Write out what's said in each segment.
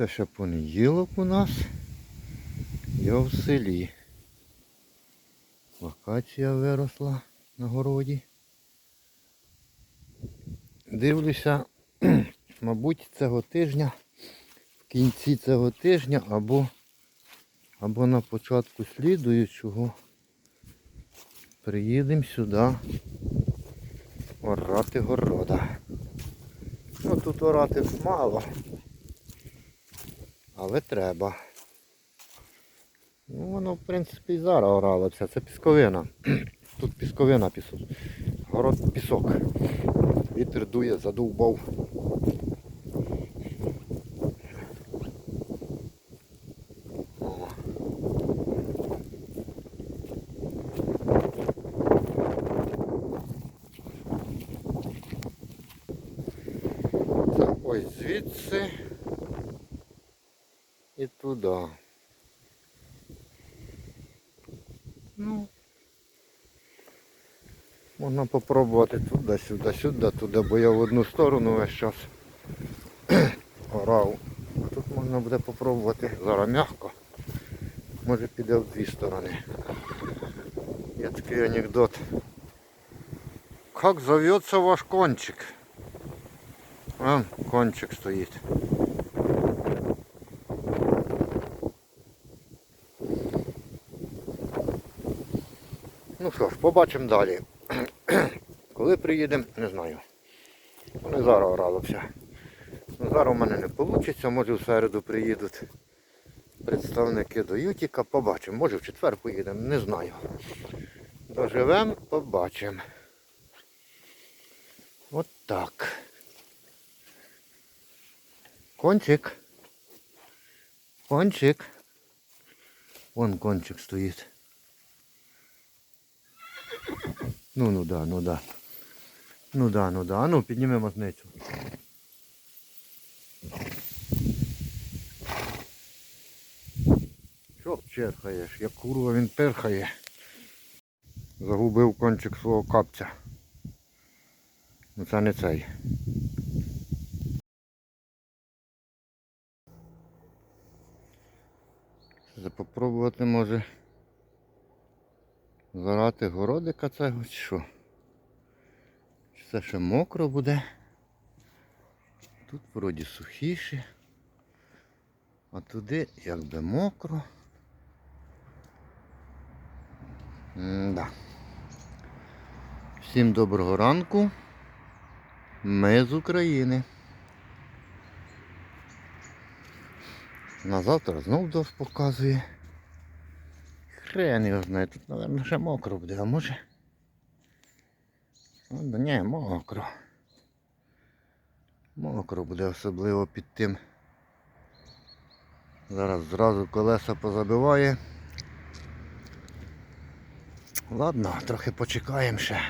Це ще понеділок у нас. Я в селі. Локація виросла на городі. Дивлюся, мабуть, цього тижня, в кінці цього тижня або, або на початку слідуючого приїдемо сюди орати города. Ну тут орати мало. Але треба. Ну воно в принципі і зараз оралося. Це пісковина. Тут пісковина пісок. Город пісок. Вітер дує, задовбав. О. Так, ось звідси туди. Ну, можна попробувати туди, сюди, сюди, туди, бо я в одну сторону весь час орав. А тут можна буде попробувати зараз м'яко. Може піде в дві сторони. Є такий анекдот. Как зовется ваш кончик? А, кончик стоїть. Ну що ж, побачимо далі. Коли приїдемо, не знаю. Вони зараз оралося. Ну, зараз у мене не вийде, може в середу приїдуть представники до Ютіка, побачимо. Може в четвер поїдемо, не знаю. Доживемо, побачимо. От так. Кончик. Кончик. Вон кончик стоїть. Ну, ну да, ну да. Ну да, ну да. Ну, підніми мазницю. Що черхаєш? Як курва він перхає. Загубив кончик свого капця. Ну це не цей. Це попробувати може зарати городика цього чи що? Це ще мокро буде? Тут вроді сухіше. А туди якби мокро. М-да. Всім доброго ранку. Ми з України. На завтра знов дощ показує. Хрен його знає, тут, мабуть, ще мокро буде, а може? Ну, ні, мокро. Мокро буде особливо під тим. Зараз зразу колеса позабиває. Ладно, трохи почекаємо ще.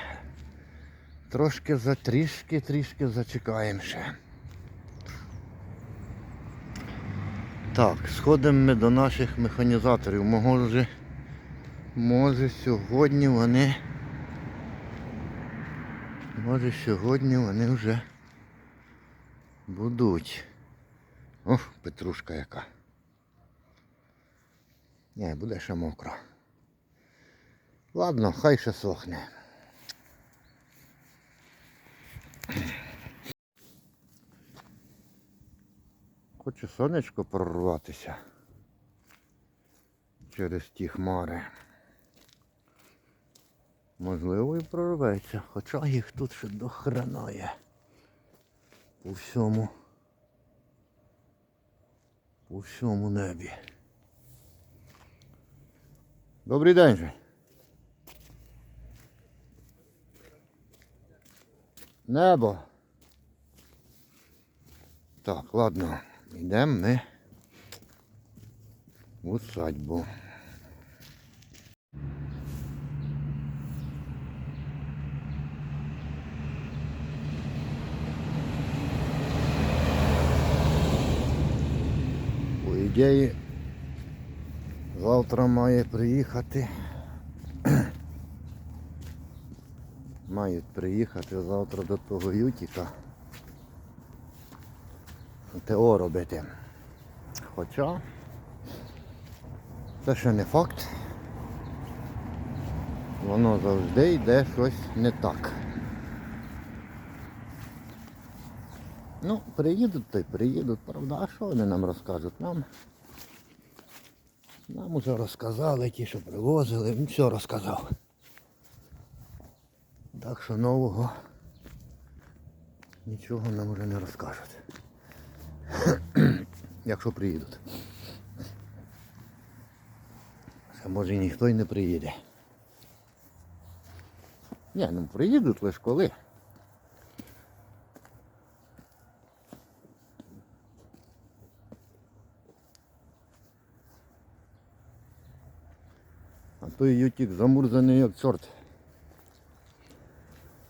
Трошки за трішки, зачекаємо ще. Так, сходимо ми до наших механізаторів. Може, може сьогодні вони. Може сьогодні вони вже будуть. Ох, петрушка яка. Ні, буде ще мокро. Ладно, хай ще сохне. Хоче сонечко прорватися через ті хмари. Можливо і прорветься, хоча їх тут ще до хрена є. По всьому. По всьому небі. Добрий день же. Небо. Так, ладно, йдемо ми в усадьбу. По ідеї, завтра має приїхати. Мають приїхати завтра до того Ютіка. ТО робити. Хоча це ще не факт. Воно завжди йде щось не так. Ну, приїдуть, то й приїдуть, правда, а що вони нам розкажуть? Нам, нам уже розказали ті, що привозили, він все розказав. Так що нового нічого нам вже не розкажуть. Якщо приїдуть. Ще може ніхто й не приїде. Ні, ну приїдуть лише коли. Той ютік замурзаний як чорт.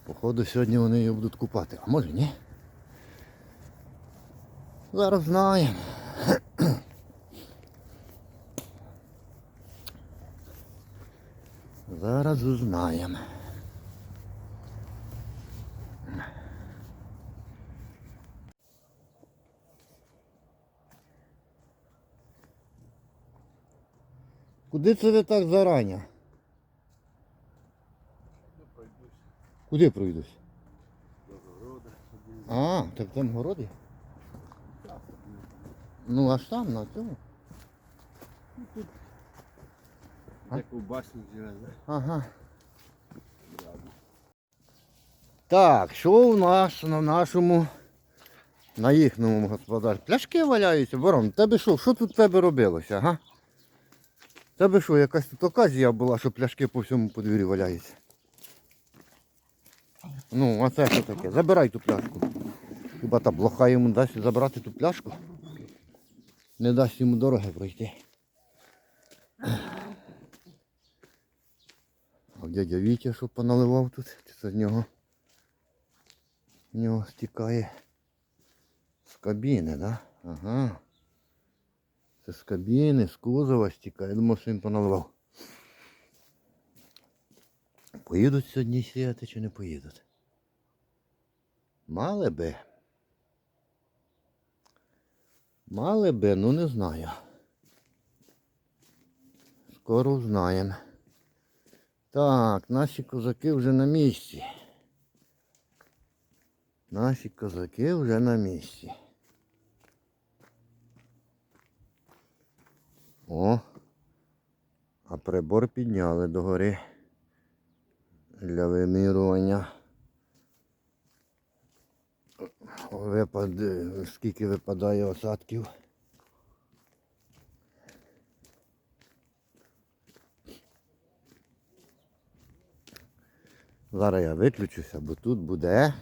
Походу сьогодні вони його будуть купати. А може ні? Зараз знаємо. Зараз узнаємо. Куди це ви так зарані? Куди пройдусь? А, так там городи? Ну аж там, на цьому. А? Ковбасник живе, знаєш? Ага. Так, що у нас на нашому, на їхньому господарстві? Пляшки валяються, Ворон, тебе що, що тут в тебе робилося, га? Тебе що, якась тут оказія була, що пляшки по всьому подвір'ю валяються? Ну, а це що таке? Забирай ту пляшку. Хіба та блоха йому дасть забрати ту пляшку? Не дасть йому дороги пройти. А дядя Вітя що поналивав тут? Чи це з нього? В нього стікає з кабіни, да? Ага. Це з кабіни, з кузова стікає. Я думав, що він поналивав. Поїдуть сьогодні сіяти чи не поїдуть? Мали би. Мали би, ну не знаю. Скоро узнаємо. Так, наші козаки вже на місці. Наші козаки вже на місці. О, а прибор підняли догори для вимірювання. Випад... Скільки випадає осадків. Зараз я виключуся, бо тут буде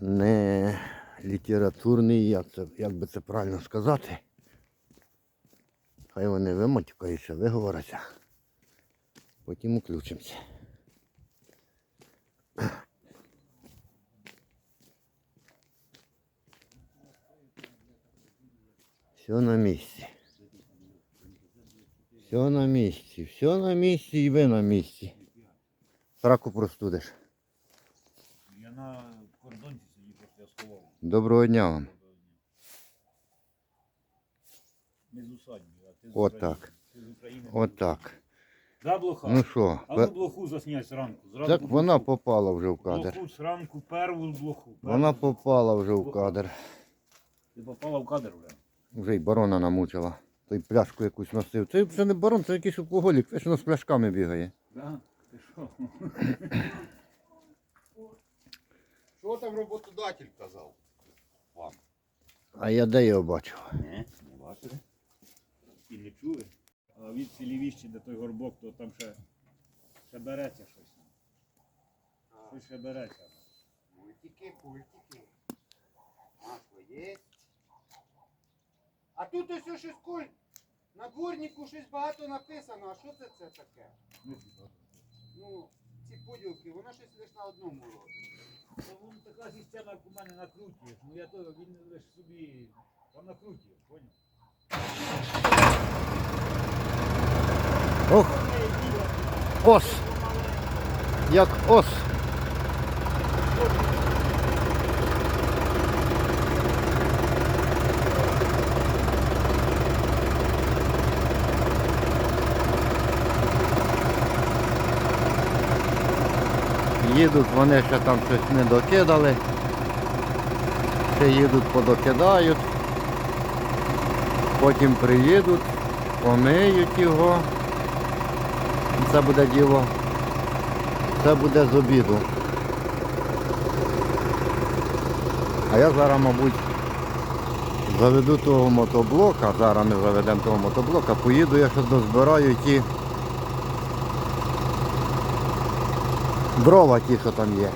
не літературний, як, це, як би це правильно сказати. Хай вони виматюкаються, виговоряться. Потім уключимося. Все на місці. Все на місці, все на місці і ви на місці. Сраку простудиш. Я на кордонці сидів, просто я сховав. Доброго дня вам. Не з усадьби, а ти з От України. Да, блоха? Ну що, а ну блоху заснять зранку. зранку так вона попала вже в кадр. Блоху зранку, перву блоху. Вона попала вже в кадр. Ти попала в кадр вже. Вже й барона намучила. Той пляшку якусь носив. Це вже не барон, це якийсь алкоголік, це ж воно з пляшками бігає. Да? Ти що? Що там роботодатель казав? Вам. А я де його бачив? Не, не бачили. І не чули. А від лівіщі, де той горбок, то там ще, ще береться щось. Щось ще береться. Мультики, пультики. Масло є. А тут ось щось коль. На дворнику щось багато написано. А що це це таке? Ну. Ну, ці поділки, воно щось лише на одному робить. Та вон така система, як у мене накрутюєш. Ну я то він лише собі там накрутюєш, поняв? Ох. Ос. Як ос. Їдуть, вони ще там щось не докидали, ще їдуть, подокидають, потім приїдуть, помиють його. Це буде діло. Це буде з обіду. А я зараз, мабуть, заведу того мотоблока, зараз ми заведемо того мотоблока, поїду, я ще дозбираю ті дрова ті, що там є.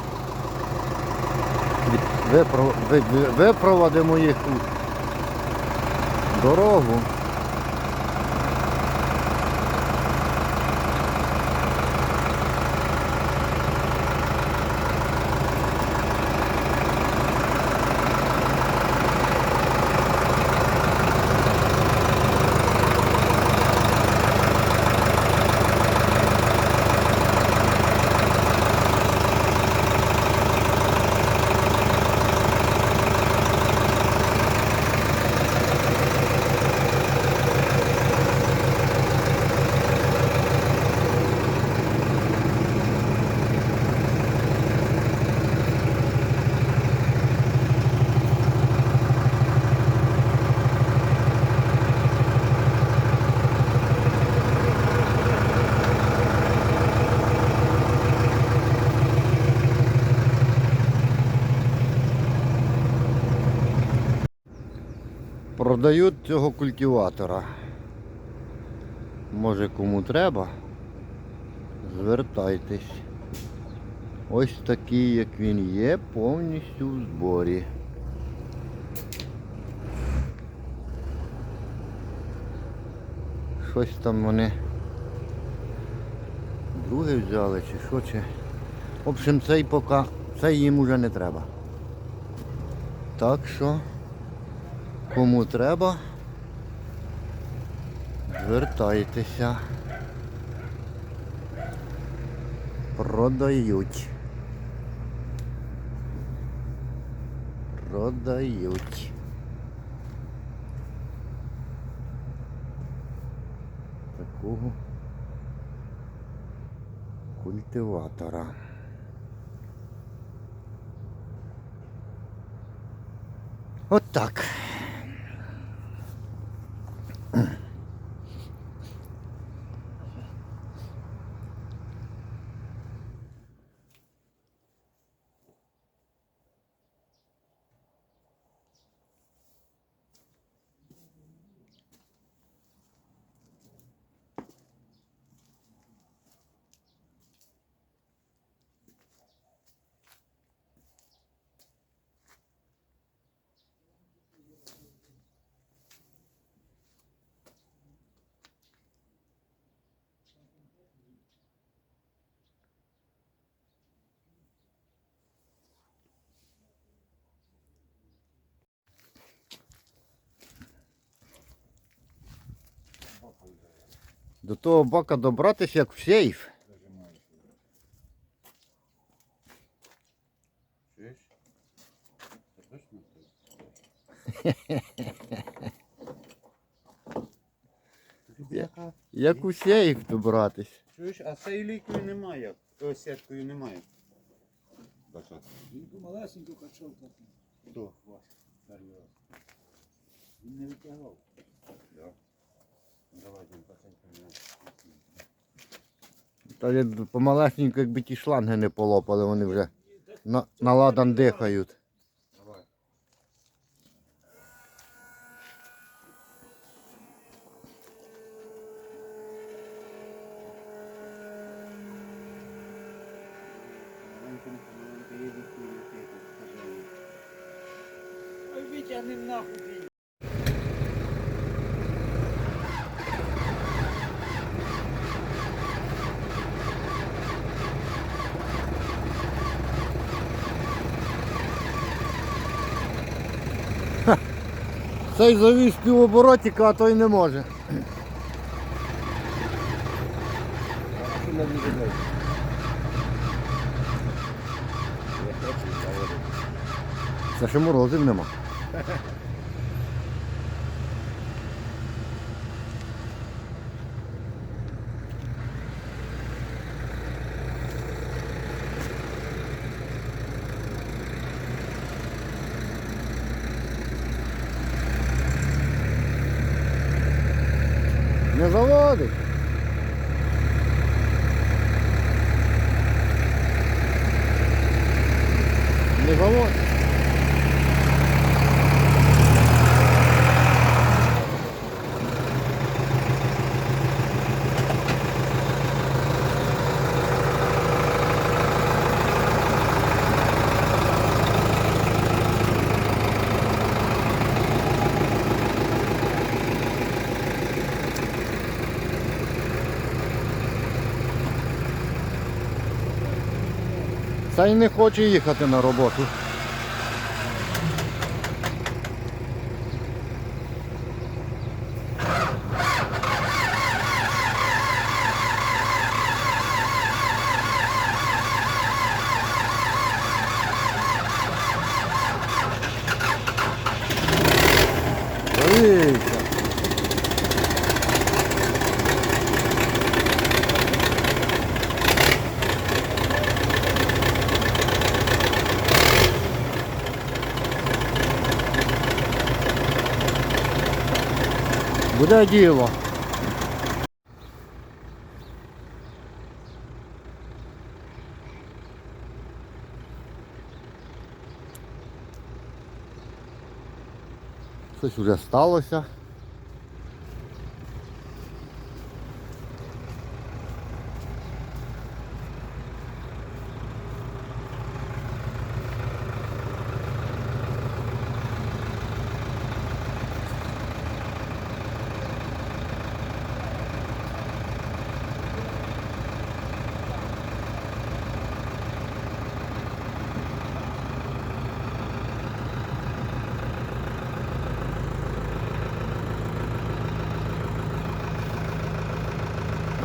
Від- випро- ви- ви- Випроводимо їх у дорогу. Продають цього культиватора. Може кому треба, звертайтесь. Ось такий, як він є, повністю в зборі. Щось там вони друге взяли чи що чи. В общем, цей поки, цей їм уже не треба. Так що. Кому треба, звертайтеся. Продають. Продають. Такого культиватора. От так. До того бака добратися, як в сейф. Це Я- Як у сейф добратись. Чуєш, а цією лікою немає. Ось сіткою немає. Він малесеньку качав. Хто? Вас. Він не витягав. Та я помалесенько, якби ті шланги не полопали, вони вже на, ладан дихають. Давай. Маленько, маленько, є лікою, ти тут, пожалуйста. Ой, витягни нахуй. Цей завіз півоборотіка, а той не може. Це ще морозив нема. Не Та й не хоче їхати на роботу. Буде діло. Щось вже сталося.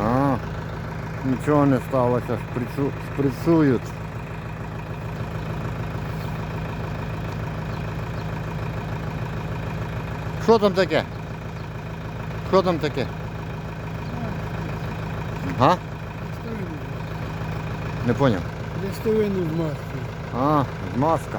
А, нічого не сталося, шприцу, шприцують. Що там таке? Що там таке? А? Не поняв. Листовину в масці. А, маска.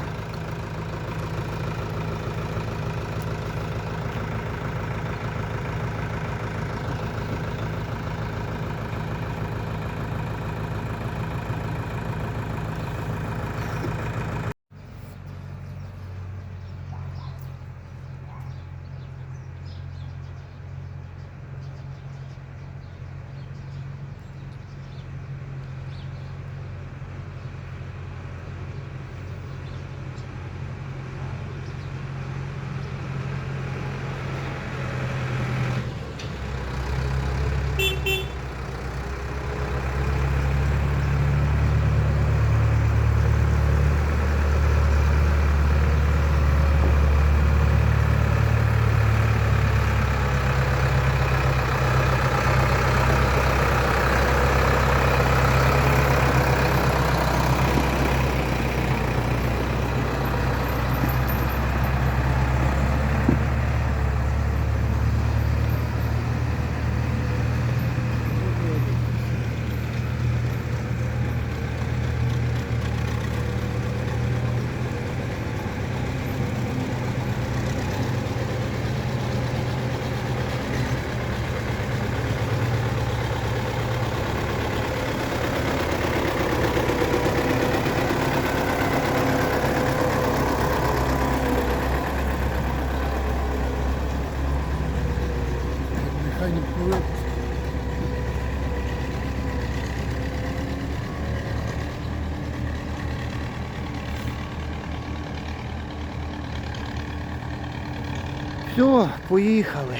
Все, поїхали.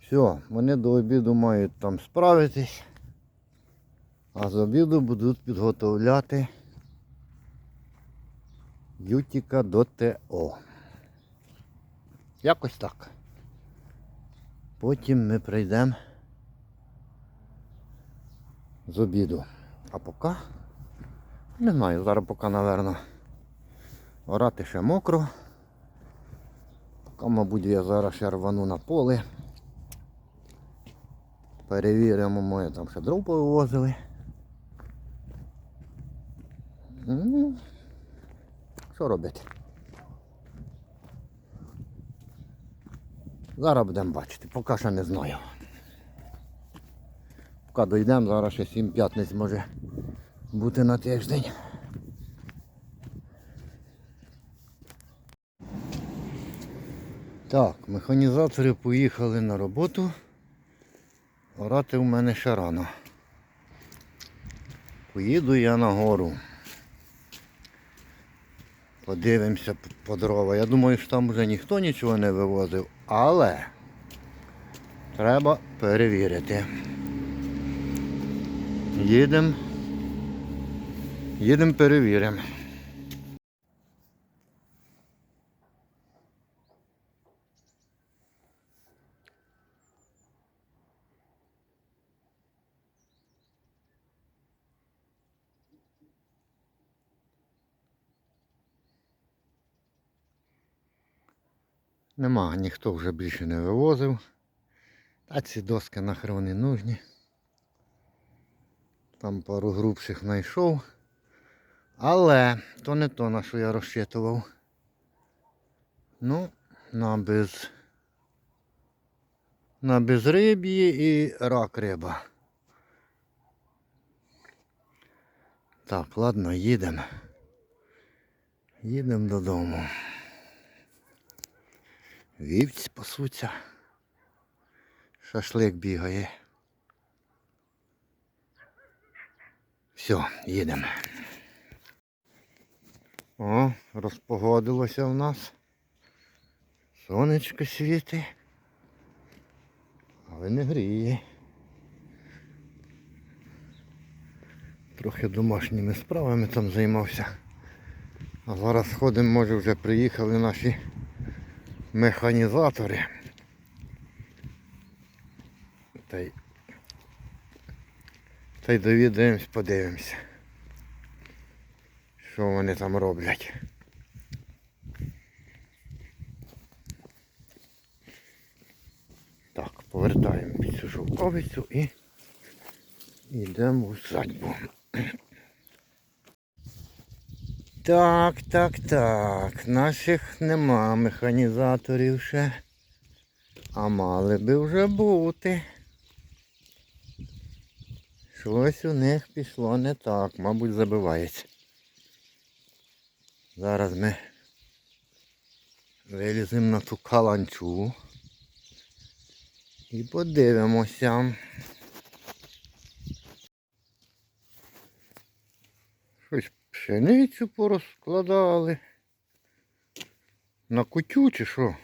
Все, вони до обіду мають там справитись, а з обіду будуть підготовляти Ютіка до ТО. Якось так. Потім ми прийдемо з обіду. А поки, не знаю, зараз поки, напевно, орати ще мокро. Поки, мабуть, я зараз ще рвану на поле. Перевіримо, моє там ще дров повивозили. Ну, що робити? Зараз будемо бачити, поки що не знаю. Поки дійдемо, зараз ще 7 п'ятниць може бути на тиждень. Так, механізатори поїхали на роботу. Орати в мене ще рано. Поїду я на гору. Подивимося по дрова. Я думаю, що там вже ніхто нічого не вивозив, але треба перевірити. Їдемо. Їдемо перевіримо. Нема, ніхто вже більше не вивозив. А ці доски нахер вони нужні. Там пару грубших знайшов. Але то не то, на що я розчитував. Ну, на без. На безриб'ї і рак риба. Так, ладно, їдемо. Їдемо додому. Вівці пасуться. Шашлик бігає. Все, їдемо. О, розпогодилося в нас. Сонечко світить. Але не гріє. Трохи домашніми справами там займався. А зараз ходимо, може вже приїхали наші механізатори. Та й, та й довідаємось, подивимося. Що вони там роблять. Так, повертаємо під цю шовковицю і йдемо в садьбу. Так, так, так. Наших нема механізаторів ще. А мали би вже бути. Щось у них пішло не так, мабуть, забивається. Зараз ми виліземо на ту каланчу і подивимося. Щось пшеницю порозкладали. На кутю чи що?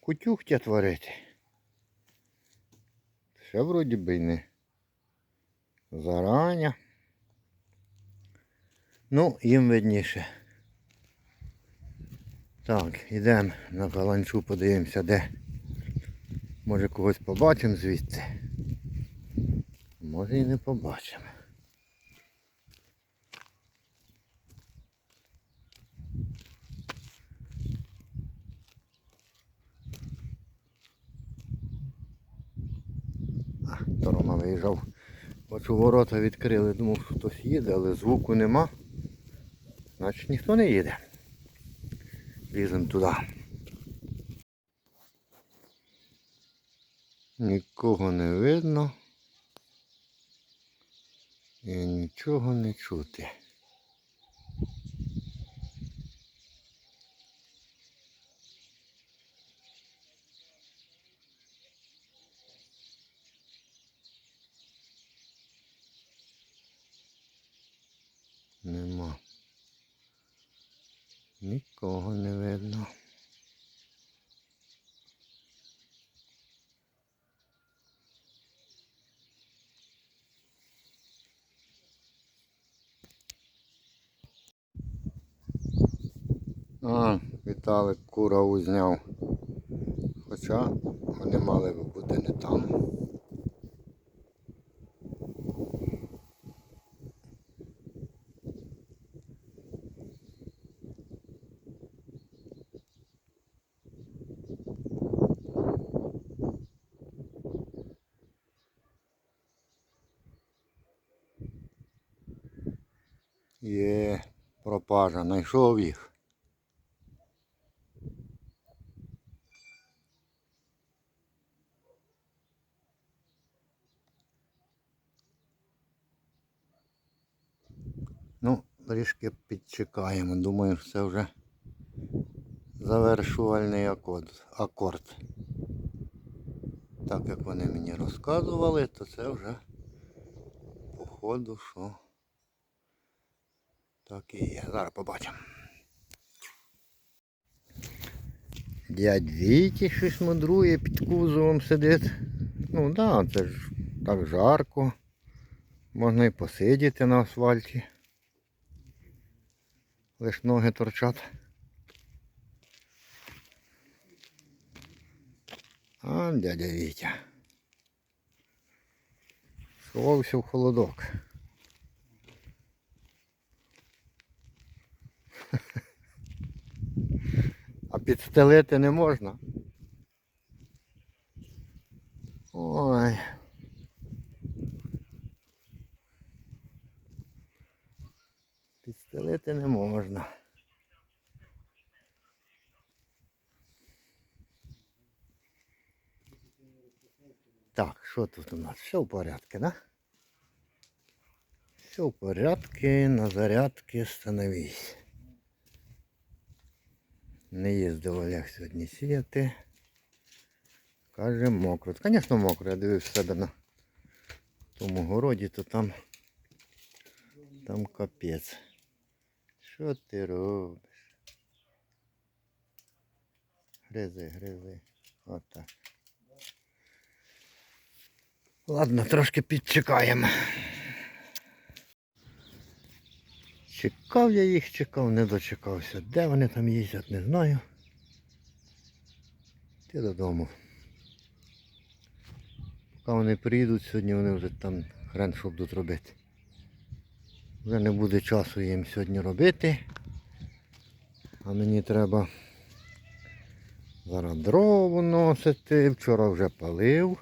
Кутю хотять творити. Ще вроді би й не. Зарання. Ну, їм видніше. Так, йдемо на каланчу, подивимося, де. Може когось побачимо звідти. Може і не побачимо. А, Рома виїжджав. Бачу, ворота відкрили, думав, що хтось їде, але звуку нема. Значить ніхто не їде. Ліземо туди. Нікого не видно. І нічого не чути. Нема. Нікого не видно. А, Віталик кура узняв. Хоча вони мали би бути не там. Є пропажа, знайшов їх. Підчекаємо. Думаю, це вже завершувальний акорд. Так як вони мені розказували, то це вже походу, що так і є. Зараз побачимо. Дядь Віті щось мудрує, під кузовом сидить. Ну так, да, це ж так жарко. Можна і посидіти на асфальті. Лиш ноги торчать. А, дядя Вітя. Сховався в холодок. А підстелити не можна. Ой. Підстелити не можна. Так, що тут у нас? Все в порядку, да? Все в порядку, на зарядки становись. Не їздив Олег сьогодні сіяти. Каже, мокро. Звісно, мокро. Я дивився себе на тому городі, то там, там капець. Що ти робиш? Гризи, гризи. Отак. Ладно, трошки підчекаємо. Чекав я їх, чекав, не дочекався. Де вони там їздять, не знаю. Ти додому. Поки вони приїдуть, сьогодні вони вже там хрен що будуть робити. Вже не буде часу їм сьогодні робити. А мені треба зараз дров носити. Вчора вже палив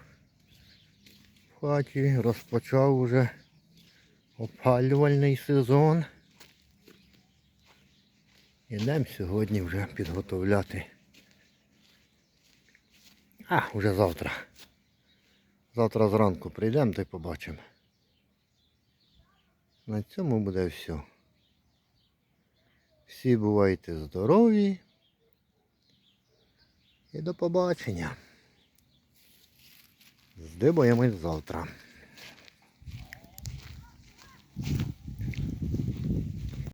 в хаті, розпочав вже опалювальний сезон. Ідемо сьогодні вже підготовляти. А, вже завтра. Завтра зранку прийдемо та й побачимо. На цьому буде все. Всі бувайте здорові. І до побачення. Здибаємось завтра.